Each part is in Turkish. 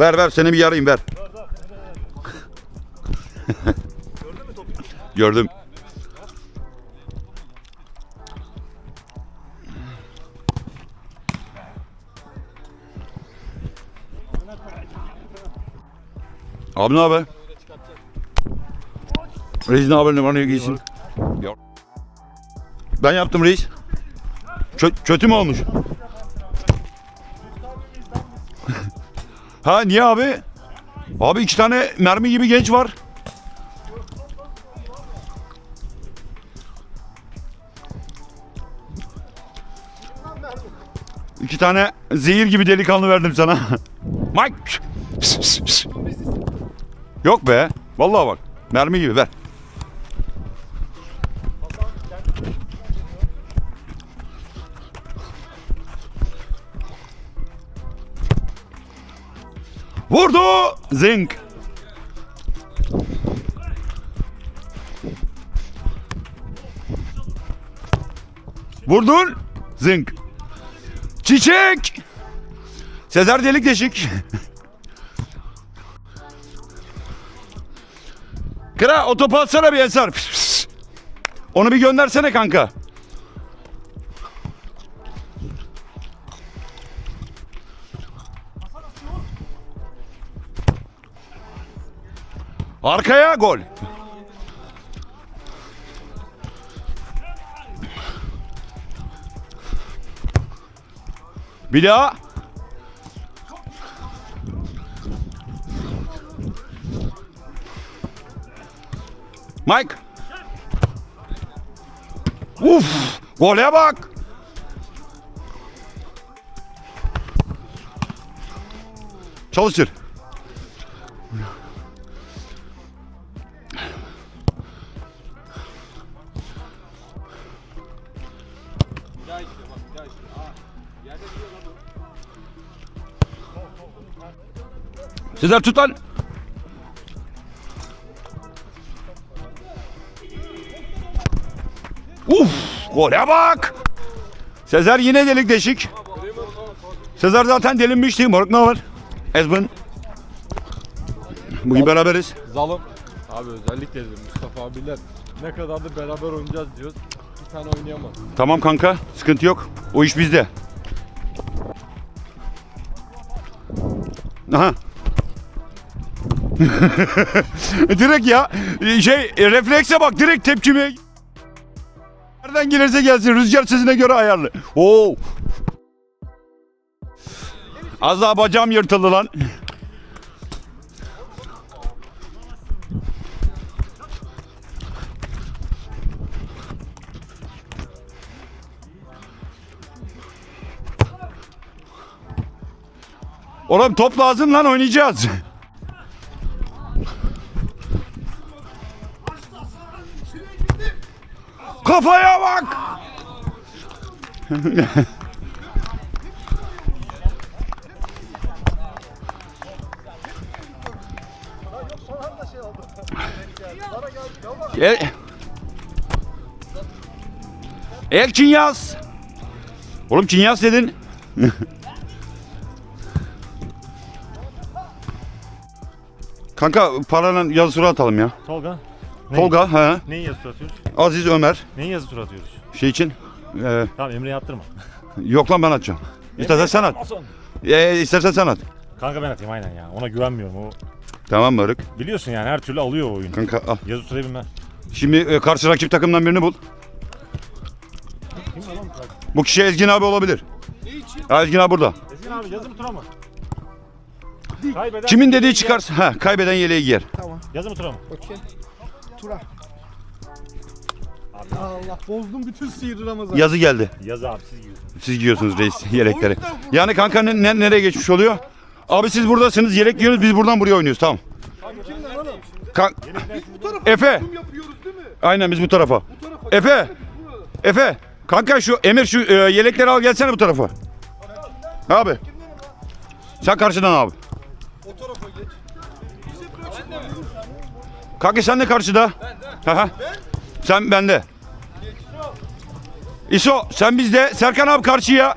Ver ver seni bir yarayım ver. Gördüm. Abi ne haber? Reis ne haber numaranı giysin. Ben yaptım reis. Kö- kötü mü olmuş? Ha niye abi? Abi iki tane mermi gibi genç var. İki tane zehir gibi delikanlı verdim sana. Mike. Yok be. Vallahi bak. Mermi gibi ver. Vurdu. Zink. Vurdun. Zink. Çiçek. Sezer delik deşik. Kıra o topu atsana bir pıs. Onu bir göndersene kanka. Arkaya gol. Bir daha. Mike. Uf, gole bak. Çalışır. Sezer tut lan. Uf, gole bak. Sezer yine delik deşik. Sezer zaten delinmişti. Moruk ne var? Ezbin. Bugün beraberiz. Zalım. Abi özellikle dedim Mustafa abiler ne kadardır beraber oynayacağız diyoruz. Bir tane oynayamaz. Tamam kanka, sıkıntı yok. O iş bizde. Aha. direkt ya. Şey, reflekse bak direkt tepkime. Nereden gelirse gelsin rüzgar sesine göre ayarlı. Oo. Az daha bacağım yırtıldı lan. Oğlum top lazım lan oynayacağız. Kafaya bak. El... El Çinyas. Oğlum Çinyas dedin. Kanka paranın yazı tura atalım ya. Tolga. Tolga, he. Neyin yazı tura atıyoruz? Aziz Ömer. Neyin yazı tura atıyoruz? Şey için. e, Tamam Emre'ye attırma. yok lan ben atacağım. İstersen sen at. Olsun. E, istersen sen at. Kanka ben atayım aynen ya. Ona güvenmiyorum. O Tamam mı Örük? biliyorsun yani her türlü alıyor o oyunu. Kanka al. Yazı turayı bilmem. Şimdi e, karşı rakip takımdan birini bul. Bu kişi Ezgin abi olabilir. Ha, Ezgin abi burada. Ezgin abi yazı mı tura mı? Kaybeden Kimin dediği çıkarsa ha kaybeden yeleği giyer. Yazı mı tura mı? Tura. Allah bozdum bütün sihirli Ramazan. Yazı geldi. Yazı abi siz giyiyorsunuz. Siz giyiyorsunuz reis yelekleri. Yani kanka ne, ne- nereye geçmiş oluyor? Abi siz buradasınız yelek giyiyoruz biz buradan buraya oynuyoruz tamam. Kimden oğlum? Kan Bu tarafa Efe. yapıyoruz değil mi? Aynen biz bu tarafa. Bu tarafa. Efe. Efe. Kanka şu Emir şu e, yelekleri al gelsene bu tarafa. Abi. Sen karşıdan abi. O tarafa geç. Kanka sen de karşıda. Ben de. Sen bende. İso sen bizde. Serkan abi karşıya.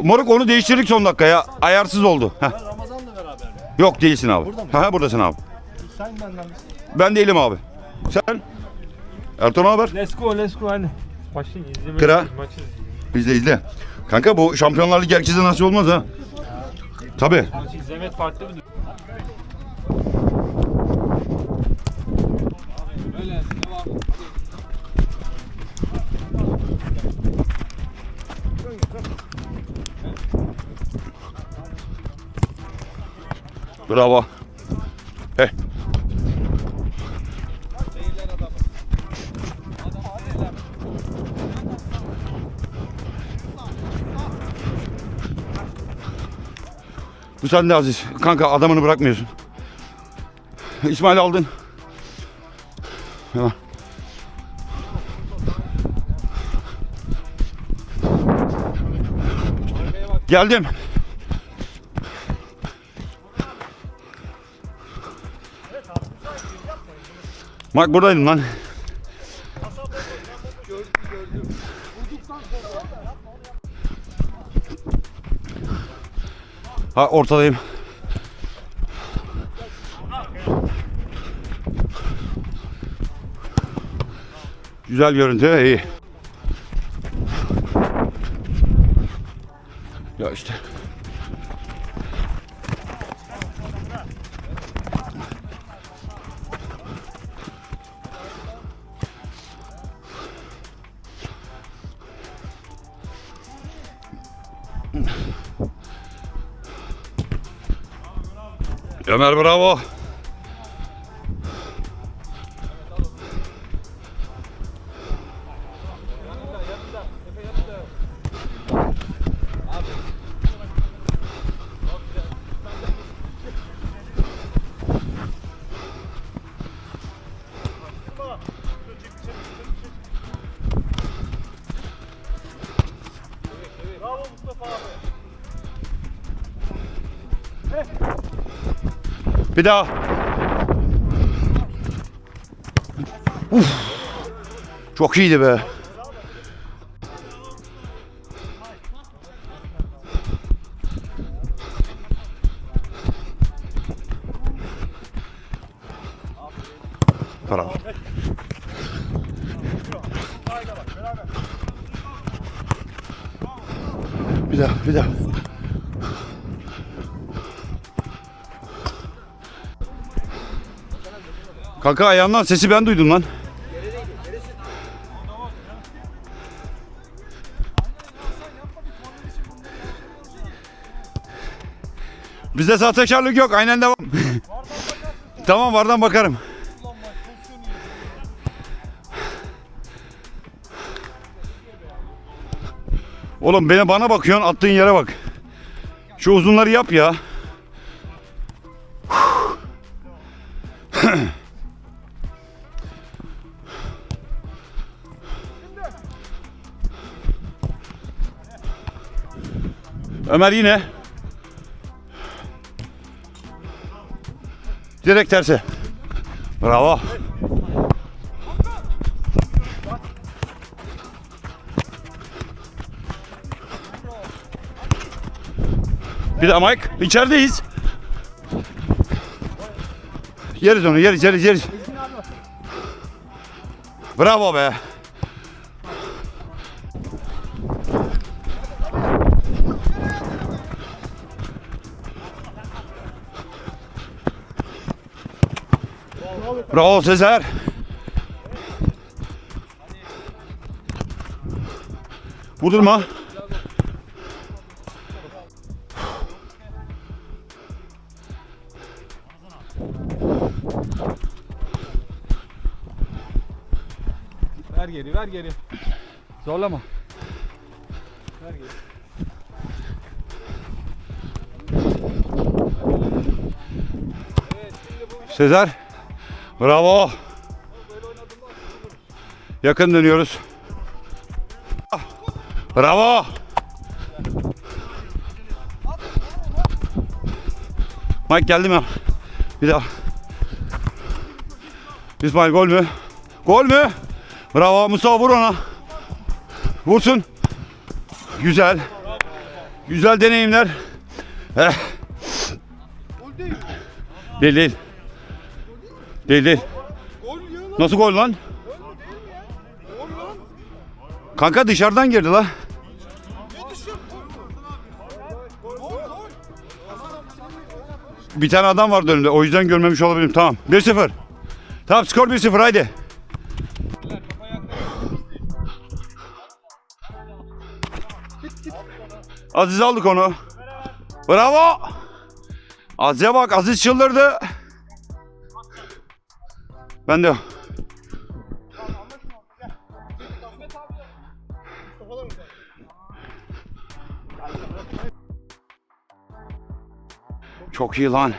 Moruk onu değiştirdik son dakika ya. Ayarsız oldu. Heh. Yok değilsin abi. Ha buradasın abi. Sen benden misin? Ben değilim abi. Sen? Ertuğrul ne haber? Let's go let's go hadi. Başlayın izlemeyi. Kıra. Maçı. Biz de izle. Kanka bu Şampiyonlar Ligi herkese nasıl olmaz ha? Tabii. Maçı izlemek farklı bir durum. Bravo. Hey. Sende Aziz. Kanka adamını bırakmıyorsun. İsmail aldın. Hemen. Geldim. Bak buradaydın lan. Ha ortadayım. Güzel görüntü, iyi. Ya işte. Ömer bravo. Bir daha. Uf. Çok iyiydi be. Kanka ayağımdan sesi ben duydum lan. Bizde sahtekarlık yok. Aynen devam. tamam vardan bakarım. Oğlum beni bana bakıyorsun attığın yere bak. Şu uzunları yap ya. Ömer yine. Direkt tersi. Bravo. Bir de Mike içerideyiz. Yeriz onu yeriz yeriz yeriz. Bravo be. Bravo Sezer. Vurdurma. Ver geri ver geri. Zorlama. Ver geri. Sezer. Bravo. Yakın dönüyoruz. Bravo. Mike geldi mi? Bir daha. İsmail gol mü? Gol mü? Bravo Mustafa vur ona. Vursun. Güzel. Güzel deneyimler. Eh. Değil. Değil değil. Değil. Gol ya lan. Nasıl gol lan? Kanka dışarıdan girdi la. Bir tane adam vardı önümde. O yüzden görmemiş olabilirim. Tamam. 1-0. Tamam skor 1-0 haydi. Aziz aldık onu. Bravo. Aziz'e bak. Aziz çıldırdı. Ben de. Çok iyi lan.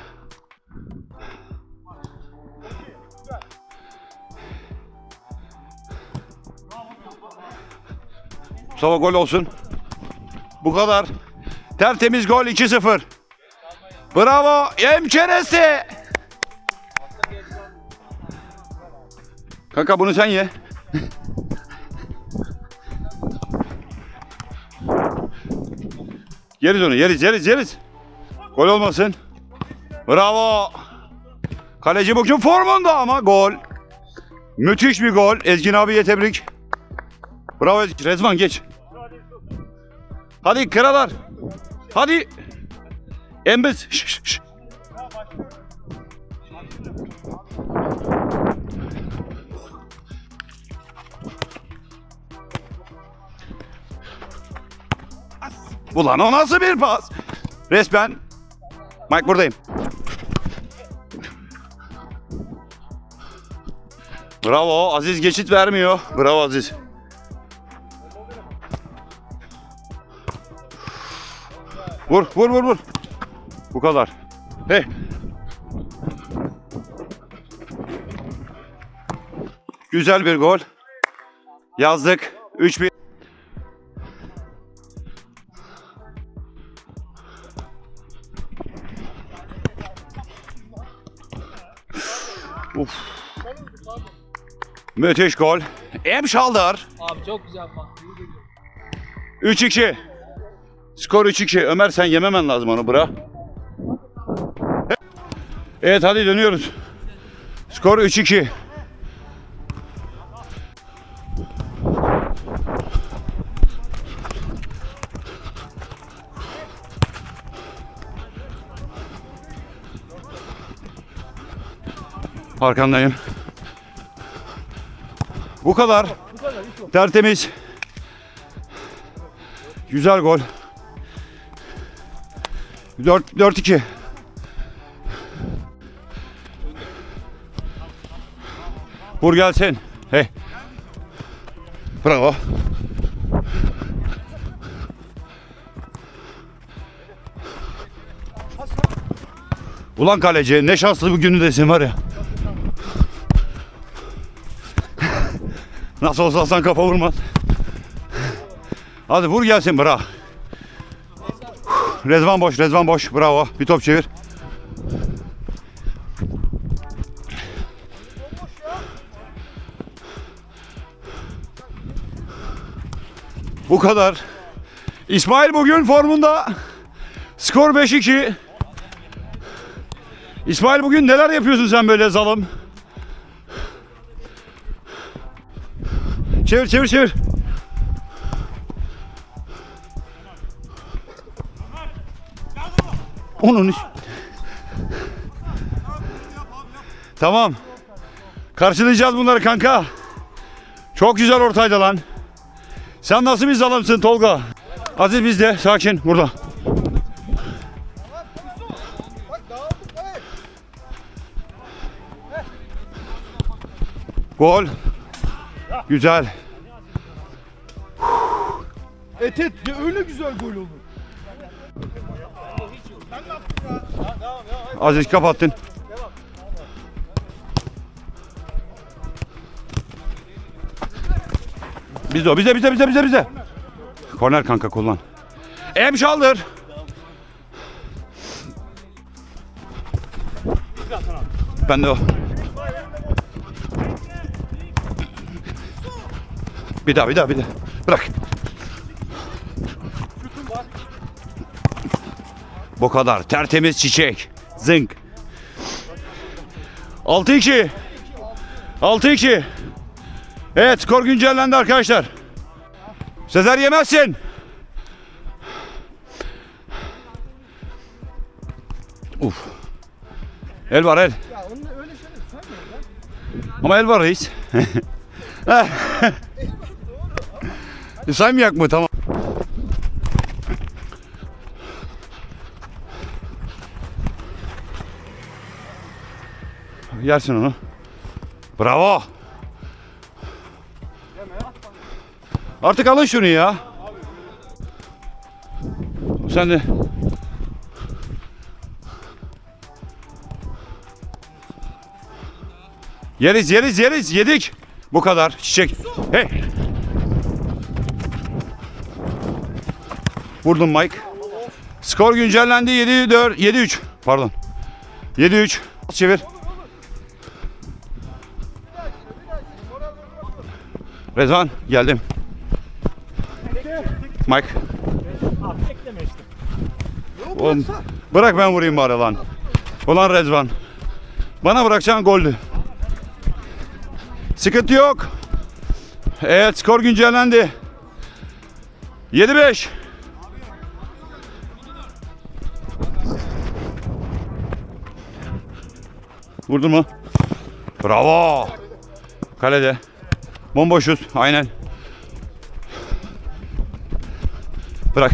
Mustafa gol olsun. Bu kadar. Tertemiz gol 2-0. Bravo Yemçeresi. Kanka bunu sen ye. yeriz onu yeriz yeriz yeriz. Gol olmasın. Bravo. Kaleci bugün formunda ama gol. Müthiş bir gol. Ezgin abiye tebrik. Bravo Ezgin. Rezvan geç. Hadi kralar. Hadi. Embiz. Şş, şş, Ulan o nasıl bir pas? Resmen. Mike buradayım. Bravo. Aziz geçit vermiyor. Bravo Aziz. Vur, vur, vur, vur. Bu kadar. Hey. Güzel bir gol. Yazdık. 3-1. Müthiş gol. Emşaldır. Abi çok güzel bak. 3-2. Skor 3-2. Ömer sen yememen lazım onu bırak. Evet hadi dönüyoruz. Skor 3-2. Arkandayım. Bu kadar. Tertemiz. Güzel gol. 4 4-2. Vur gelsin. Hey. Bravo. Ulan kaleci ne şanslı bir günü desin var ya. Nasıl olsa Hasan kafa vurmaz. Hadi vur gelsin bra. Rezvan boş, Rezvan boş. Bravo. Bir top çevir. Bu kadar. İsmail bugün formunda. Skor 5-2. İsmail bugün neler yapıyorsun sen böyle zalım? Çevir çevir çevir. Onun üst- Tamam. Karşılayacağız bunları kanka. Çok güzel ortaydı lan. Sen nasıl bir zalimsin Tolga? Aziz bizde. Sakin burada. Gol. Güzel. Et et. Ya öyle güzel gol olur. Aziz kapattın. Bizde o. Bizde bizde bizde bizde bizde. Korner kanka kullan. Emşaldır. Ben de o. Bir daha bir daha bir daha. Bırak. Bu kadar. Tertemiz çiçek. Zınk. 6-2. 6-2. Evet skor güncellendi arkadaşlar. Sezer yemezsin. Uf. El var el. Ama el var reis. E, Saymayak mı? Tamam. Yersin onu. Bravo. Artık alın şunu ya. Sen de. Yeriz yeriz yeriz yedik. Bu kadar çiçek. Hey. Vurdum Mike. Skor güncellendi 7-4 7-3 pardon. 7-3 çevir. Rezvan geldim. Mike. Oğlum, bırak ben vurayım bari lan. Ulan Rezvan. Bana bırakacağın goldü. Sıkıntı yok. Evet skor güncellendi. 7-5. Vurdun mu? Bravo. Kalede. Bomboşuz. Aynen. Bırak.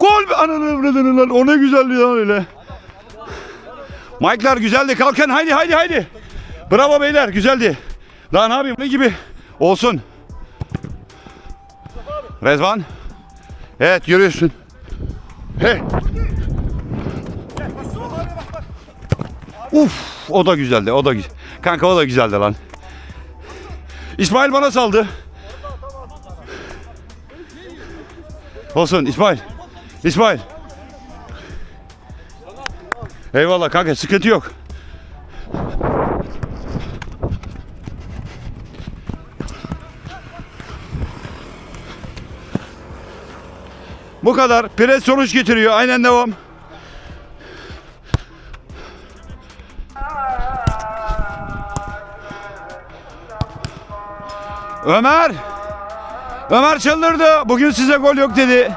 Gol be ananı avradını lan. O ne güzeldi lan öyle. Mike'lar güzeldi. Kalkın haydi haydi haydi. Bravo beyler güzeldi. Daha ne yapayım ne gibi? Olsun. Rezvan. Evet yürüyorsun. He. Uf o da güzeldi o da güzel. Kanka o da güzeldi lan. İsmail bana saldı. Olsun İsmail. İsmail. Eyvallah kanka sıkıntı yok. Bu kadar. Pres sonuç getiriyor. Aynen devam. Ömer. Ömer çıldırdı. Bugün size gol yok dedi.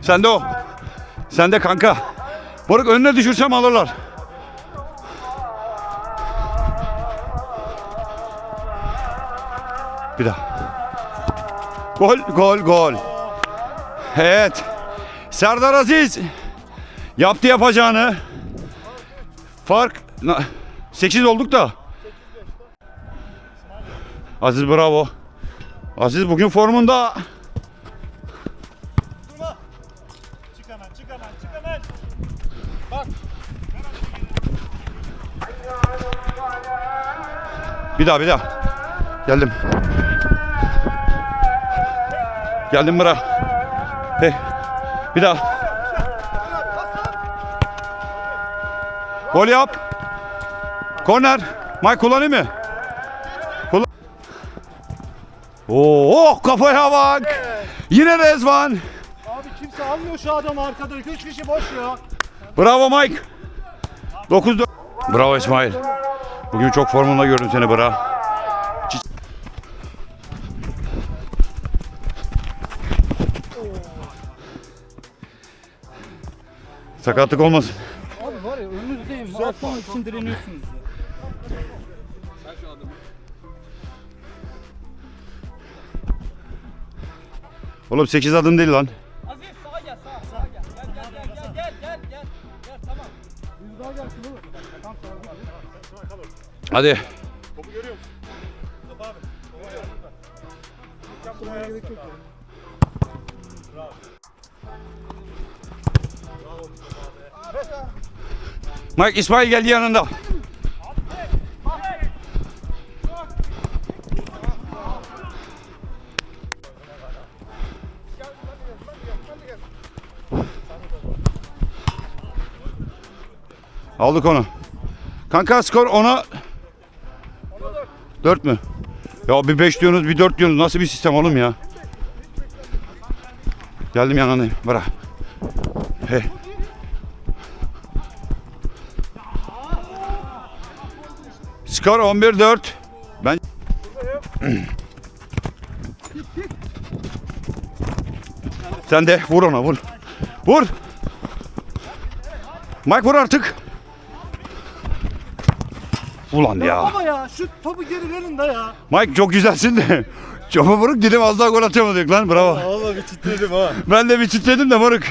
Sen de o. Sen de kanka. Moruk önüne düşürsem alırlar. Bir daha. Gol, gol, gol. Evet. Serdar Aziz yaptı yapacağını. Fark 8 olduk da. Aziz bravo. Aziz bugün formunda. Çık hemen çık hemen çık hemen. Bir daha bir daha. Geldim. Geldim bura. Hey. Bir daha. Gol yap. Korner. Mike kullanayım mı? Kullan. Oo, oh, kafaya bak. Yine Rezvan. Abi kimse almıyor şu adamı arkada. 3 kişi boş ya. Bravo Mike. 9 Bravo İsmail. Bugün çok formunda gördüm seni bra. Sakatlık olmasın. Abi var ya önünüzdeyim. Atlamak için direniyorsunuz ya. Oğlum 8 adım değil lan. Aziz sağa gel sağa sağa gel. Gel gel gel gel gel gel gel. Gel tamam. Hadi. Mike İsmail geldi yanında. Aldık onu. Kanka skor ona 4 mü? Ya bir 5 diyorsunuz bir 4 diyorsunuz. Nasıl bir sistem oğlum ya? Geldim yanındayım. Bırak. Skor 11-4. Ben Sen de vur ona vur. Vur. Mike vur artık. Ulan ya. Ama ya şu topu geri verin de ya. Mike çok güzelsin de. Çopa vuruk dedim az daha gol atamadık lan bravo. Valla bir titredim ha. Ben de bir titredim de moruk.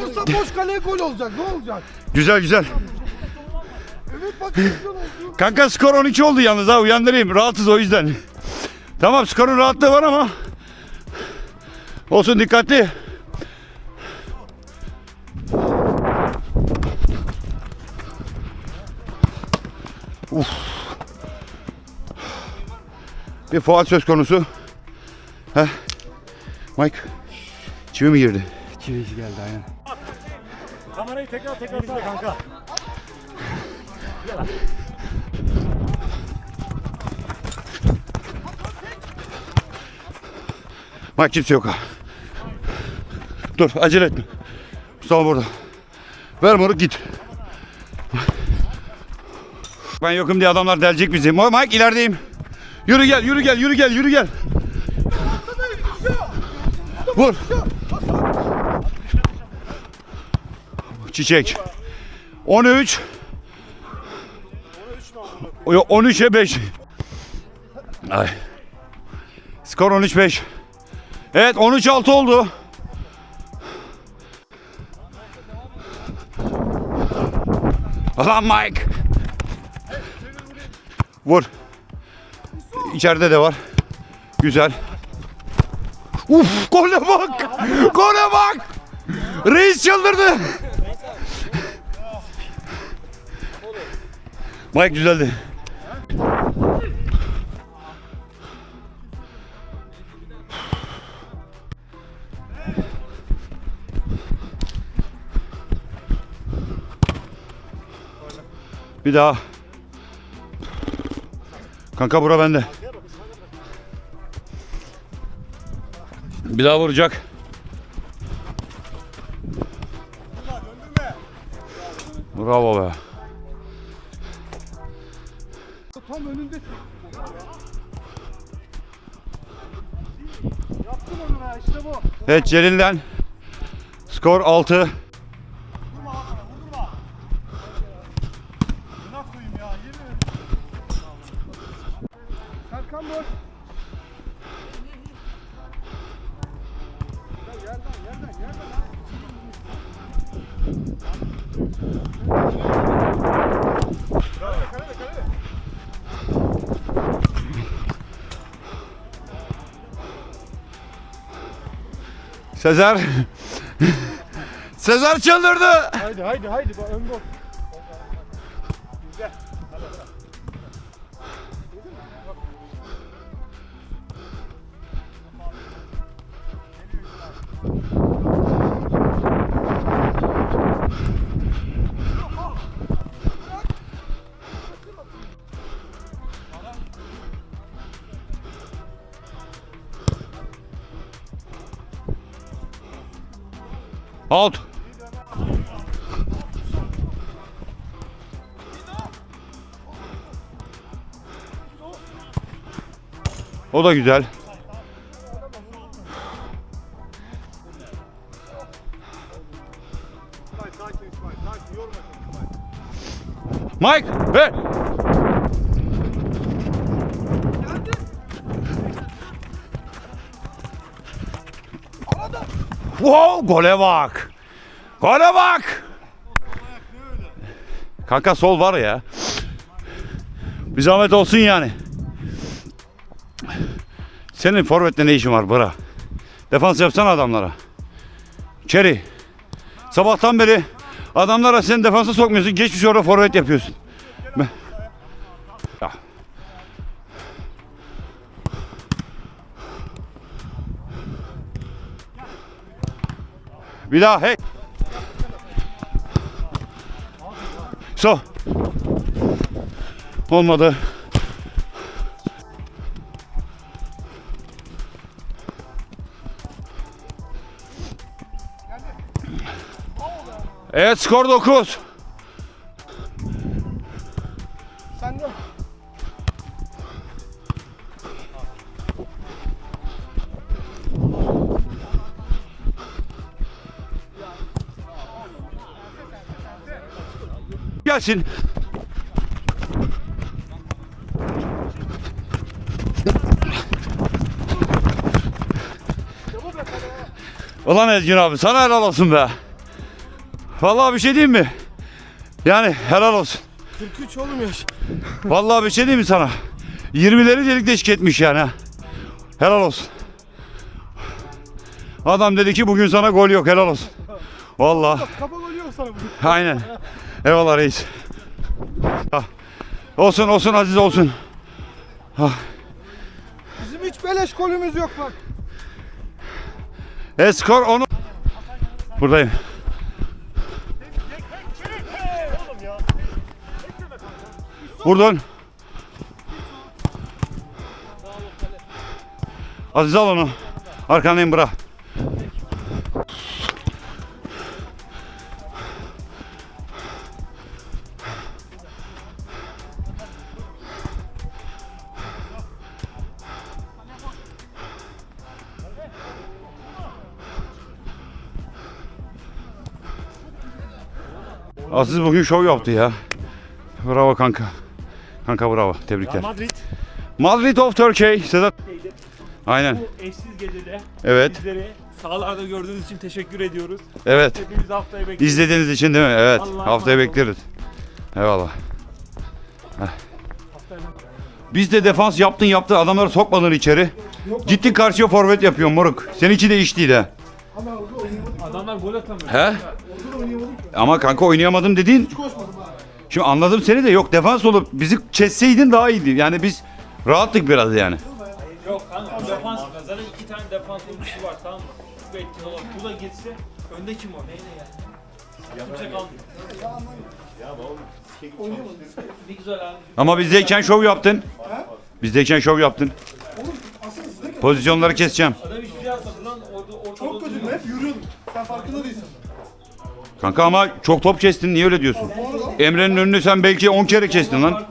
Vursa boş kaleye gol olacak ne olacak? Güzel güzel. Evet bak güzel oldu. Kanka skor 12 oldu yalnız ha uyandırayım. Rahatız o yüzden. Tamam skorun rahatlığı var ama. Olsun dikkatli. Uf. Bir faal söz konusu. Heh. Mike. Çivi mi girdi? Kamerayı tekrar tekrar izle kanka. Mike kimse yok ha. Dur acele etme. Mustafa burada. Ver moruk git. Ben yokum diye adamlar delecek bizi. Mike ilerideyim. Yürü gel, yürü gel, yürü gel, yürü gel. Vur. Çiçek. 13. Yok 13'e 5. Ay. Skor 13-5. Evet 13-6 oldu. Lan Mike. Vur. İçeride de var. Güzel. Uf gole bak. Gole bak. Reis çıldırdı. Mike güzeldi. Bir daha. Kanka bura bende. Bir daha vuracak. Bravo be. Evet Celil'den skor 6. Sezer. Sezer çıldırdı. Haydi haydi haydi ön gol. Güzel. Out. O da güzel. Mike ver. Wow, gole bak. Gole bak. Kanka sol var ya. Bir zahmet olsun yani. Senin forvetle ne işin var bıra? Defans yapsana adamlara. Çeri. Sabahtan beri adamlara sen defansa sokmuyorsun. Geçmiş orada forvet yapıyorsun. Ben- Ya. Bir daha hey. So. Olmadı. Evet skor 9. Gelsin. Ulan Ezgin abi sana helal olsun be. Vallahi bir şey diyeyim mi? Yani helal olsun. 43 oğlum yaş. Vallahi bir şey diyeyim mi sana? 20'leri delik deşik etmiş yani ha. Helal olsun. Adam dedi ki bugün sana gol yok helal olsun. Vallahi. Kafa golü yok sana bugün. Aynen. Eyvallah reis. Ah. Olsun olsun Aziz olsun. Bizim hiç beleş golümüz yok bak. Eskor onu. Buradayım. Buradan. Aziz al onu. Arkandayım bırak. Aziz bugün şov yaptı ya. Bravo kanka. Kanka bravo. Tebrikler. Madrid Madrid of Turkey. Sedat. Aynen. bu eşsiz gecede Evet. bizleri sahalarda gördüğünüz için teşekkür ediyoruz. Evet. Hepimiz haftaya bekliyoruz. İzlediğiniz için değil mi? Evet. Allah'a Haftaya emanet olun. bekleriz. Eyvallah. Biz de defans yaptın yaptın adamları sokmadın içeri. Gittin karşıya forvet yapıyorsun moruk. Seninki de iş değil ha. Adamlar gol atamıyor. He? Ama kanka oynayamadım dediğin. Şimdi anladım seni de yok defans olup bizi kesseydin daha iyiydi. Yani biz rahattık biraz yani. Yok kanka defans zaten iki tane defans oyuncusu var tamam mı? Bu etkin olan. Bu da gitse önde kim o? Neyle yani? Kimse kalmıyor. Ne güzel abi. Ama bizdeyken şov yaptın. Bizdeyken şov yaptın. Pozisyonları keseceğim. Adam hiçbir şey yapmadı lan. Orada ortada Çok kötüydüm hep yürüyordum. Sen farkında değilsin. Kanka ama çok top kestin. Niye öyle diyorsun? Emre'nin önünü sen belki 10 kere kestin lan. Ama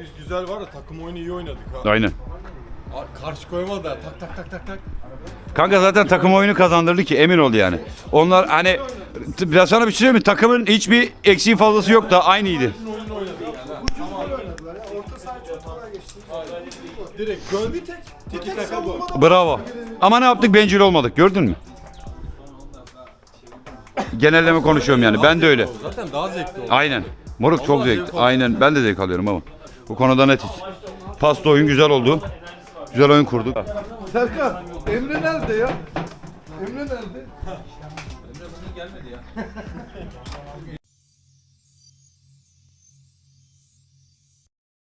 biz güzel var ya takım oyunu iyi oynadık ha. Aynen. A- Karşı koymadı da tak tak tak tak tak. Kanka zaten takım oyunu kazandırdı ki emin ol yani. Onlar hani t- biraz sana bir şey söyleyeyim mi? Takımın hiçbir eksiği fazlası yok da aynıydı. Direkt gol bir tek. Tiki taka gol. Bravo. Ama ne yaptık? Bencil olmadık. Gördün mü? Genelleme konuşuyorum yani. Ben de öyle. Zaten daha zevkli oldu. Aynen. Moruk çok zevk. Aynen. Ben de zevk alıyorum ama. Bu konuda netiz. Pasta oyun güzel oldu. Güzel oyun kurduk. Serkan, Emre nerede ya? Emre nerede?